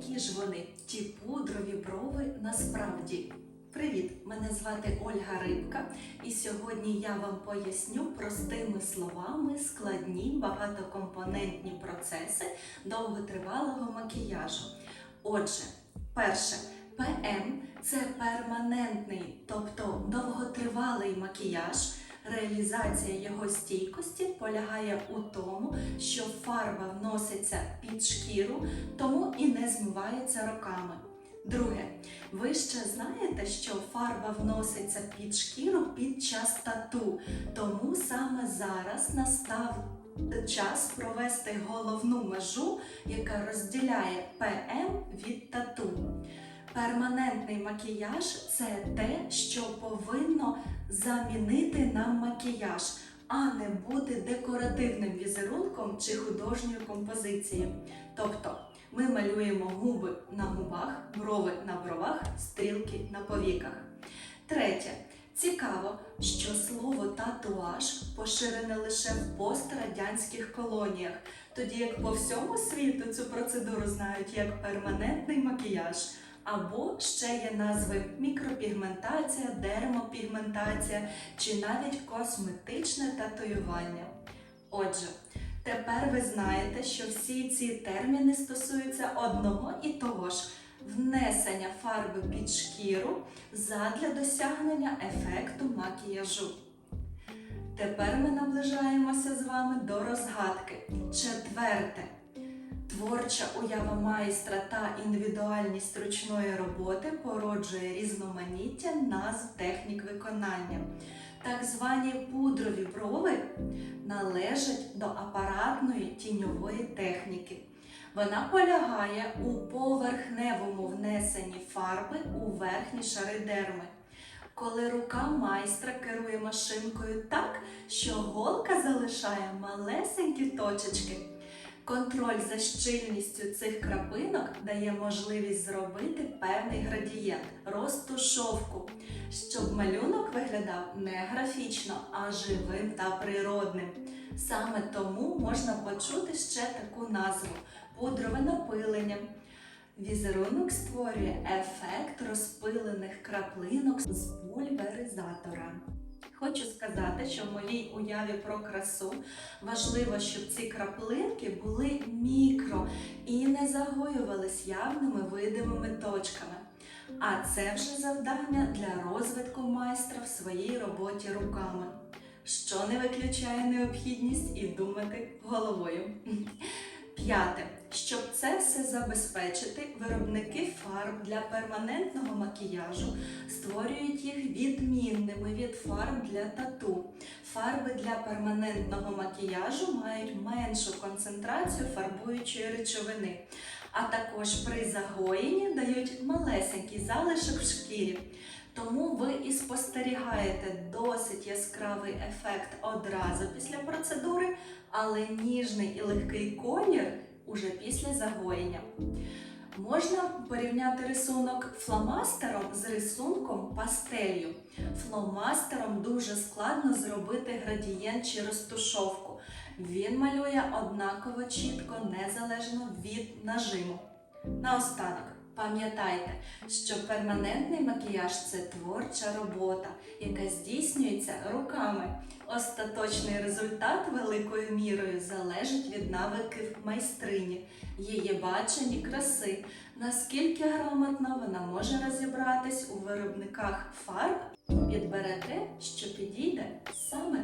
які ж вони, ті пудрові брови насправді. Привіт! Мене звати Ольга Рибка, і сьогодні я вам поясню простими словами складні багатокомпонентні процеси довготривалого макіяжу. Отже, перше, ПМ це перманентний, тобто довготривалий макіяж. Реалізація його стійкості полягає у тому, що фарба вноситься під шкіру, тому і не змивається роками. Друге, ви ще знаєте, що фарба вноситься під шкіру під час тату, тому саме зараз настав час провести головну межу, яка розділяє ПМ від тату. Перманентний макіяж це те, що повинно замінити нам макіяж, а не бути декоративним візерунком чи художньою композицією. Тобто ми малюємо губи на губах, брови на бровах, стрілки на повіках. Третє. Цікаво, що слово татуаж поширене лише в пострадянських колоніях, тоді як по всьому світу цю процедуру знають як перманентний макіяж. Або ще є назви мікропігментація, дермопігментація чи навіть косметичне татуювання. Отже, тепер ви знаєте, що всі ці терміни стосуються одного і того ж внесення фарби під шкіру задля досягнення ефекту макіяжу. Тепер ми наближаємося з вами до розгадки. Четверте. Творча уява майстра та індивідуальність ручної роботи породжує різноманіття назв технік виконання. Так звані пудрові брови належать до апаратної тіньової техніки. Вона полягає у поверхневому внесенні фарби у верхні шари дерми. Коли рука майстра керує машинкою так, що голка залишає малесенькі точечки. Контроль за щільністю цих крапинок дає можливість зробити певний градієнт, розтушовку, щоб малюнок виглядав не графічно, а живим та природним. Саме тому можна почути ще таку назву пудрове напилення. Візерунок створює ефект розпилених краплинок з пульверизатора. Хочу сказати, що в моїй уяві про красу важливо, щоб ці краплинки були мікро і не загоювались явними видимими точками. А це вже завдання для розвитку майстра в своїй роботі руками, що не виключає необхідність і думати головою. П'яте. Щоб це все забезпечити, виробники фарб для перманентного макіяжу створюють їх відмінними від фарб для тату. Фарби для перманентного макіяжу мають меншу концентрацію фарбуючої речовини, а також при загоєнні дають малесенький залишок в шкірі. Тому ви і спостерігаєте досить яскравий ефект одразу після процедури, але ніжний і легкий колір уже після загоєння. Можна порівняти рисунок фломастером з рисунком пастелью. Фломастером дуже складно зробити градієнт чи розтушовку. Він малює однаково чітко, незалежно від нажиму. Наостанок. Пам'ятайте, що перманентний макіяж це творча робота, яка здійснюється руками. Остаточний результат великою мірою залежить від навиків майстрині, її бачення краси, наскільки грамотно вона може розібратись у виробниках фарб підбере те, що підійде саме